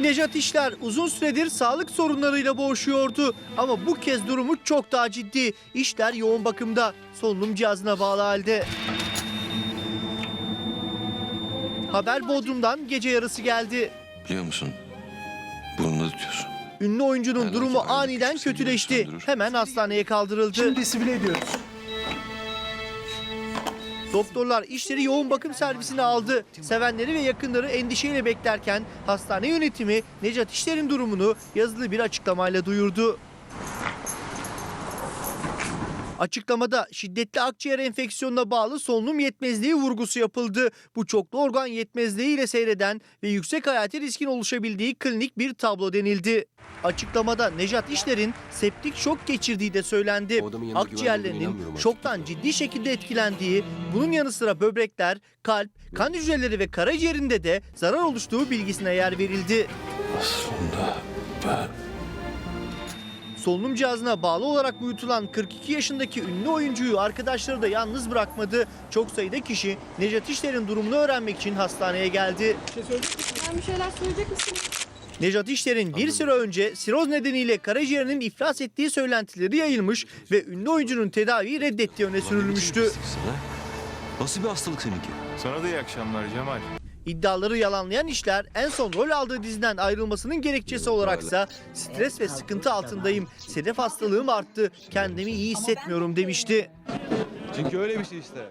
Nejat İşler uzun süredir sağlık sorunlarıyla boğuşuyordu. Ama bu kez durumu çok daha ciddi. İşler yoğun bakımda, solunum cihazına bağlı halde. Haber Bodrum'dan gece yarısı geldi. Biliyor musun? Burnunu tutuyorsun. Ünlü oyuncunun durumu aniden kötüleşti. Hemen hastaneye kaldırıldı. Şimdi sibile ediyoruz. Doktorlar işleri yoğun bakım servisine aldı. Sevenleri ve yakınları endişeyle beklerken hastane yönetimi Necat İşler'in durumunu yazılı bir açıklamayla duyurdu. Açıklamada şiddetli akciğer enfeksiyonuna bağlı solunum yetmezliği vurgusu yapıldı. Bu çoklu organ yetmezliği ile seyreden ve yüksek hayati riskin oluşabildiği klinik bir tablo denildi. Açıklamada Nejat İşler'in septik şok geçirdiği de söylendi. Akciğerlerinin şoktan ciddi şekilde etkilendiği, bunun yanı sıra böbrekler, kalp, kan hücreleri ve karaciğerinde de zarar oluştuğu bilgisine yer verildi. Aslında ben... Solunum cihazına bağlı olarak uyutulan 42 yaşındaki ünlü oyuncuyu arkadaşları da yalnız bırakmadı. Çok sayıda kişi Nejat İşler'in durumunu öğrenmek için hastaneye geldi. Sen bir şeyler söyleyecek misin? Nejat İşler'in bir süre önce siroz nedeniyle karaciğerinin iflas ettiği söylentileri yayılmış ve ünlü oyuncunun tedaviyi reddettiği öne sürülmüştü. Nasıl bir hastalık seninki? Sana da iyi akşamlar Cemal. İddiaları yalanlayan işler en son rol aldığı diziden ayrılmasının gerekçesi olaraksa stres ve sıkıntı altındayım. Sedef hastalığım arttı. Kendimi iyi hissetmiyorum demişti. Çünkü öyle bir şey işte.